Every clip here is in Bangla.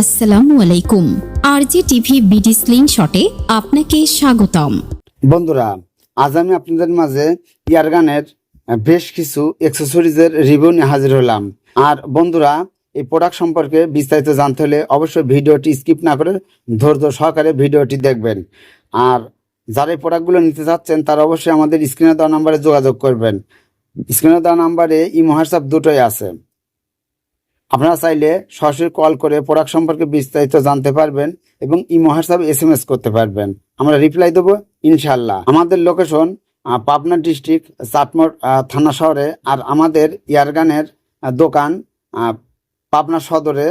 আসসালামু আলাইকুম। আরজি টিভি বিডি স্লিং শটে আপনাকে স্বাগতম। বন্ধুরা, আজ আমি আপনাদের মাঝে ইয়ারগানের বেশ কিছু অ্যাক্সেসরিজের রিভিউ নিয়ে হাজির হলাম। আর বন্ধুরা, এই প্রোডাক্ট সম্পর্কে বিস্তারিত জানতে হলে অবশ্যই ভিডিওটি স্কিপ না করে ধৈর্য সহকারে ভিডিওটি দেখবেন। আর যারা এই প্রোডাক্টগুলো নিতে চাচ্ছেন, তারা অবশ্যই আমাদের স্ক্রিনে দেওয়া নাম্বারে যোগাযোগ করবেন। স্ক্রিনে দেওয়া নাম্বারে ইমো হোয়াটসঅ্যাপ দুটোই আছে। আপনারা চাইলে সরাসরি কল করে প্রোডাক্ট সম্পর্কে বিস্তারিত জানতে পারবেন এবং imo WhatsApp S M S করতে পারবেন। আমরা রিপ্লাই দেবো ইনশাল্লাহ আমাদের লোকেশন পাবনা ডিস্ট্রিক্ট চাটমোর আহ, থানা শহরে আর আমাদের ইয়ারগানের দোকান পাবনা সদরে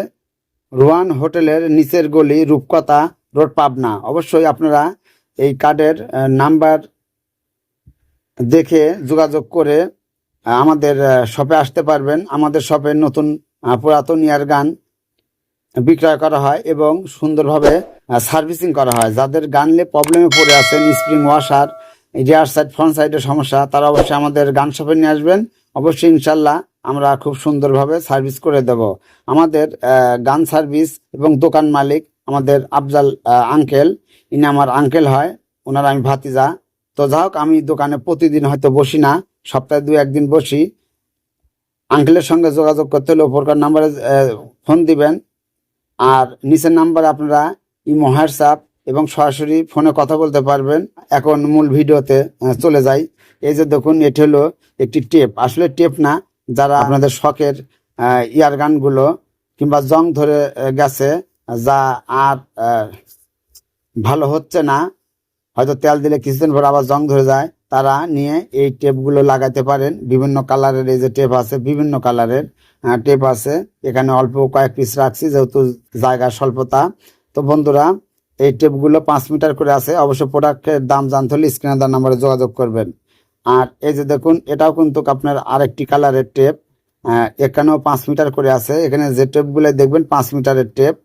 রোয়ান হোটেলের নিচের গলি রূপকথা রোড পাবনা। অবশ্যই আপনারা এই কার্ডের নাম্বার দেখে যোগাযোগ করে আমাদের শপে আসতে পারবেন। আমাদের শপে নতুন পুরাতন ইয়ারগান বিক্রয় করা হয় এবং সুন্দরভাবে সার্ভিসিং করা হয়। যাদের গানলে প্রবলেমে পড়ে আছেন spring washer rear side front সাইডের সমস্যা, তারা অবশ্যই আমাদের গান শপে নিয়ে আসবেন। অবশ্যই ইনশাল্লাহ আমরা খুব সুন্দরভাবে সার্ভিস করে দেব। আমাদের গান সার্ভিস এবং দোকান মালিক আমাদের আফজাল আঙ্কেল ইনি আমার আঙ্কেল হয়, ওনার আমি ভাতিজা। তো যাই হোক আমি দোকানে প্রতিদিন হয়তো বসি না, সপ্তাহে দু একদিন বসি। আঙ্কেলের সঙ্গে যোগাযোগ করতে হলে ওপরকার নাম্বারে ফোন দিবেন। আর নিচের নাম্বার আপনারা ইমো, হোয়াটসঅ্যাপ এবং সরাসরি ফোনে কথা বলতে পারবেন। এখন মূল ভিডিওতে চলে যাই। এই যে দেখুন, এটি হলো একটি টেপ। আসলে টেপ না, যারা আপনাদের শখের ইয়ার গানগুলো কিংবা জং ধরে গেছে, যা আর ভালো হচ্ছে না, হয়তো তেল দিলে কিছুদিন পর আবার জং ধরে যায় তারা নিয়ে এই টেপগুলো লাগাতে পারেন। বিভিন্ন কালারের এই যে টেপ আছে, বিভিন্ন কালারের টেপ আছে। এখানে অল্প কয়েক পিস রাখছি, যেহেতু জায়গা স্বল্পতা। তো বন্ধুরা, এই টেপগুলো পাঁচ মিটার করে আছে। অবশ্য প্রোডাক্টের দাম জানতে হলে স্ক্রিনে নাম্বারে যোগাযোগ করবেন। আর এই যে দেখুন, এটাও কিন্তু আপনার আরেকটি কালারের টেপ। এখানেও পাঁচ মিটার করে আছে। এখানে যে টেপগুলো দেখবেন, পাঁচ মিটারের টেপ।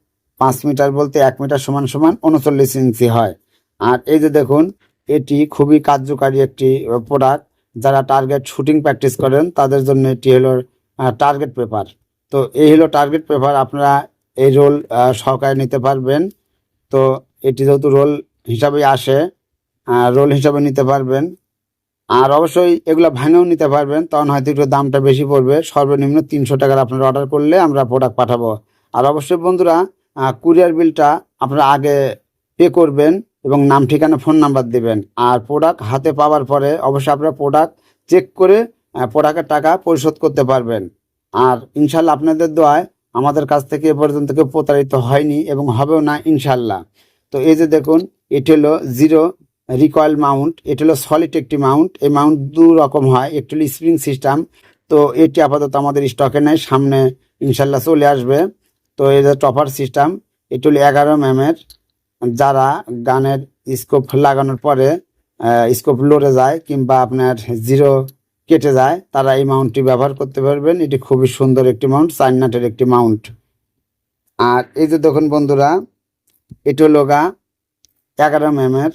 পাঁচ মিটার বলতে এক মিটার সমান সমান উনচল্লিশ ইঞ্চি হয়। আর এই যে দেখুন এটি খুবই কার্যকারী একটি প্রোডাক্ট যারা টার্গেট শুটিং প্র্যাকটিস করেন, তাদের জন্য এটি হলো টার্গেট পেপার তো এই হলো টার্গেট পেপার আপনারা এই রোল সহকারে নিতে পারবেন। তো এটি যেহেতু রোল হিসাবে আসে রোল হিসাবে নিতে পারবেন। আর অবশ্যই এগুলো ভাঙেও নিতে পারবেন, তখন হয়তো একটু দামটা বেশি পড়বে। সর্বনিম্ন তিনশো টাকার আপনারা অর্ডার করলে আমরা প্রোডাক্ট পাঠাবো। আর অবশ্যই বন্ধুরা কুরিয়ার বিলটা আপনারা আগে পে করবেন। এবং নাম, ঠিকানা, ফোন নাম্বার দিবেন। আর প্রোডাক্ট হাতে পাওয়ার পরে অবশ্যই আপনারা প্রোডাক্ট চেক করে প্রোডাক্টের টাকা পরিশোধ করতে পারবেন। আর ইনশাল্লাহ আপনাদের দোয়ায় আমাদের কাছ থেকে এ পর্যন্ত কেউ প্রতারিত হয়নি এবং হবেও না ইনশাল্লাহ। তো এই যে দেখুন, এটি হলো জিরো রিকয়েল মাউন্ট এটি হলো সলিড একটি মাউন্ট এই মাউন্ট দু রকম হয়, একটি হলো স্প্রিং সিস্টেম তো এটি আপাতত আমাদের স্টকে নেই, সামনে ইনশাল্লাহ চলে আসবে। তো এই যে টপার সিস্টেম এটি হলো এগারো এর যারা গানের স্কোপ লাগানোর পরে স্কোপ লড়ে যায় কিংবা আপনার জিরো কেটে যায়, তারা এই মাউন্টটি ব্যবহার করতে পারবেন। এটি খুবই সুন্দর একটি মাউন্ট চাইন নাটের একটি মাউন্ট আর এই যে দেখুন বন্ধুরা, এটি হলো গা এগারো এর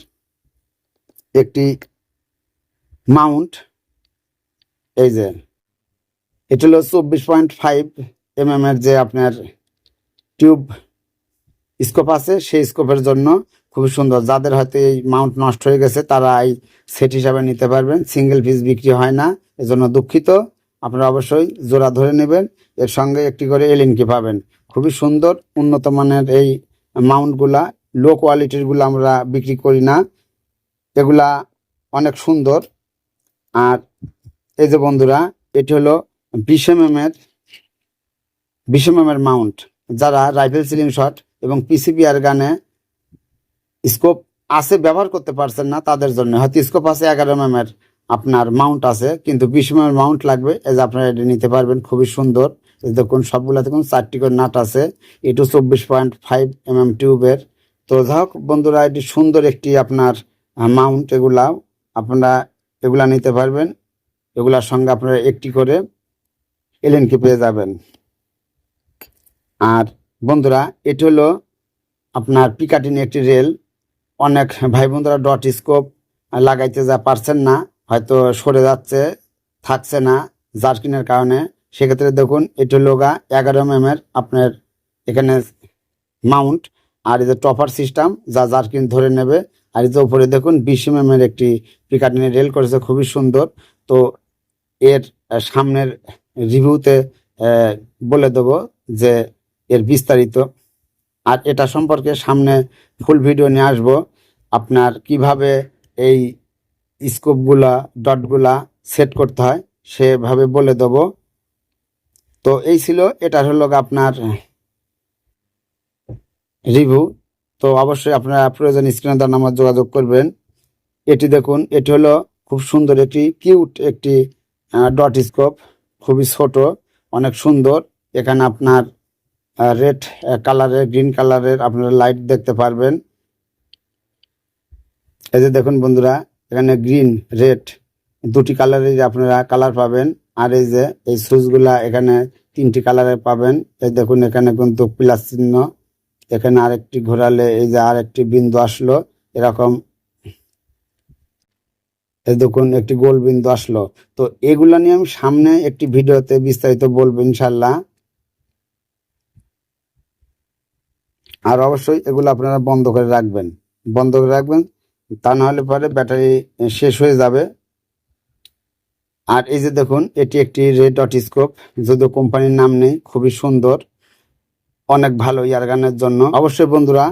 একটি মাউন্ট এই যে, এটি হলো চব্বিশ পয়েন্ট ফাইভ এম এর যে আপনার টিউব স্কোপ আছে, সেই স্কোপের জন্য খুবই সুন্দর। যাদের হয়তো এই মাউন্ট নষ্ট হয়ে গেছে, তারা এই সেট হিসাবে নিতে পারবেন। সিঙ্গেল পিস বিক্রি হয় না, এজন্য দুঃখিত। আপনারা অবশ্যই জোড়া ধরে নেবেন, এর সঙ্গে একটি করে এলিনকি পাবেন। খুবই সুন্দর, উন্নত মানের এই মাউন্টগুলা, লো কোয়ালিটিরগুলো আমরা বিক্রি করি না। এগুলা অনেক সুন্দর। আর এই যে বন্ধুরা, এটি হলো বিশ এম এর, বিশ এম এর মাউন্ট। যারা রাইফেল সিলিং শট এবং পিসিপিআর গানে স্কোপ আছে, ব্যবহার করতে পারছেন না তাদের জন্য। হয়তো স্কোপ আছে এগারো এম এর, আপনার মাউন্ট আছে, কিন্তু বিশ এম এর মাউন্ট লাগবে। এই যে আপনারা এটা নিতে পারবেন, খুবই সুন্দর। দেখুন সবগুলা দেখুন চারটি করে নাট আছে। এটু চব্বিশ পয়েন্ট ফাইভ এম এম টিউবের তো যাই হোক, বন্ধুরা, এটি সুন্দর একটি আপনার মাউন্ট এগুলা। আপনারা এগুলা নিতে পারবেন। এগুলার সঙ্গে আপনারা একটি করে এলএনকে পেয়ে যাবেন। আর বন্ধুরা, এটি হলো আপনার পিকাটিন একটি রেল অনেক ভাই বন্ধুরা ডট স্কোপ লাগাইতে যা পারছেন না, হয়তো সরে যাচ্ছে, থাকছে না জার্কিনের কারণে। সেক্ষেত্রে দেখুন, এটি হলো গা এগারো এম এর আপনার এখানে মাউন্ট আর যে টপার সিস্টেম যা জার্কিন ধরে নেবে। আর যে উপরে দেখুন, বিশ এম এর একটি পিকাটিনে রেল করেছে, খুবই সুন্দর। তো এর সামনের রিভিউতে বলে দেব যে এর বিস্তারিত। আর এটা সম্পর্কে সামনে ফুল ভিডিও নিয়ে আসব। আপনার কীভাবে এই স্কোপগুলা ডটগুলা সেট করতে হয়, সেভাবে বলে দেব। তো এই ছিল, এটা হলো আপনার রিভিউ তো অবশ্যই আপনারা প্রয়োজন স্ক্রিনে দেওয়ার নাম্বার যোগাযোগ করবেন। এটি দেখুন, এটি হলো খুব সুন্দর একটি কিউট একটি ডট স্কোপ খুবই ছোট, অনেক সুন্দর। এখানে আপনার রেড কালারের গ্রিন কালারের আপনারা লাইট দেখতে পারবেন। এই যে দেখুন বন্ধুরা, এখানে গ্রিন রেড দুটি কালারের আপনারা কালার পাবেন। আর এই যে, এই সুইচগুলা এখানে তিনটি কালারের পাবেন। এই দেখুন এখানে কিন্তু প্লাস চিহ্ন। এখানে আরেকটি ঘোরালে এই যে আরেকটি বিন্দু আসলো, এরকম। এই দেখুন একটি গোল বিন্দু আসলো। তো এগুলা নিয়ে আমি সামনে একটি ভিডিওতে বিস্তারিত বলব ইনশাল্লাহ আর অবশ্যই এগুলো আপনারা বন্ধ করে রাখবেন। বন্ধ করে রাখবেন, তা না হলে পরে ব্যাটারি শেষ হয়ে যাবে। আর এই যে দেখুন, এটি একটি রেড ডট স্কোপ যদিও কোম্পানির নাম নেই, খুবই সুন্দর, অনেক ভালো ইয়ারগানের জন্য। অবশ্যই বন্ধুরা,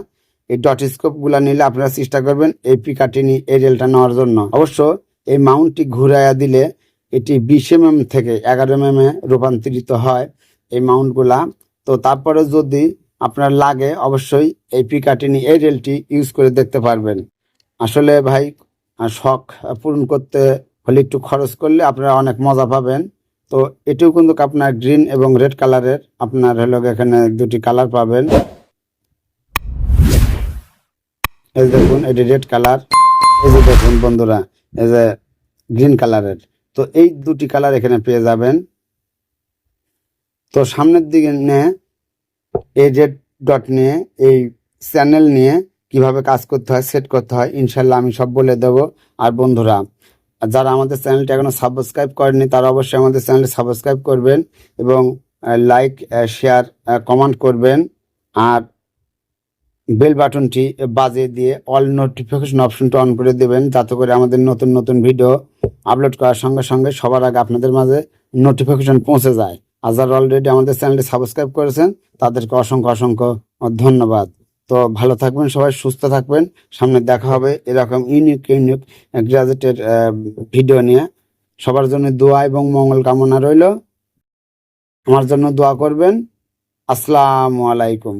এই ডট স্কোপগুলা নিলে আপনারা চেষ্টা করবেন এই পিকাটিনি এই রেলটা নেওয়ার জন্য। অবশ্য এই মাউন্টটি ঘুরাইয়া দিলে এটি বিশ এম থেকে এগারো এম এ রূপান্তরিত হয় এই মাউন্টগুলা। তো তারপরে যদি আপনার লাগে অবশ্যই এই পিকাটিনি এই রেলটি ইউজ করে দেখতে পারবেন। আসলে ভাই শখ পূরণ করতে হলে একটু খরচ করলে আপনারা অনেক মজা পাবেন। তো এটিও কিন্তু আপনার গ্রিন এবং রেড কালারের আপনার হলো এখানে দুটি কালার পাবেন। এই দেখুন, এটি রেড কালার এই যে দেখুন বন্ধুরা, এই যে গ্রিন কালারের তো এই দুটি কালার এখানে পেয়ে যাবেন। তো সামনের দিকে নিয়ে এই রেড ডট নিয়ে এই চ্যানেল নিয়ে কীভাবে কাজ করতে হয় সেট করতে হয় ইনশাল্লাহ আমি সব বলে দেব। আর বন্ধুরা, যারা আমাদের চ্যানেলটি এখনও সাবস্ক্রাইব করেনি তারা অবশ্যই আমাদের চ্যানেলটি সাবস্ক্রাইব করবেন এবং লাইক শেয়ার কমেন্ট করবেন। আর বেল বাটনটি বাজে দিয়ে অল নোটিফিকেশন অপশনটা অন করে দেবেন, যাতে করে আমাদের নতুন নতুন ভিডিও আপলোড করার সঙ্গে সঙ্গে সবার আগে আপনাদের মাঝে নোটিফিকেশন পৌঁছে যায়। আর যারা অলরেডি আমাদের চ্যানেলটি সাবস্ক্রাইব করেছেন, তাদেরকে অসংখ্য অসংখ্য ধন্যবাদ। তো ভালো থাকবেন সবাই, সুস্থ থাকবেন। সামনে দেখা হবে এরকম ইউনিক ইউনিক গ্রাজুয়েটের ভিডিও নিয়ে। সবার জন্য দোয়া এবং মঙ্গল কামনা রইল। আমার জন্য দোয়া করবেন। আসসালামু আলাইকুম।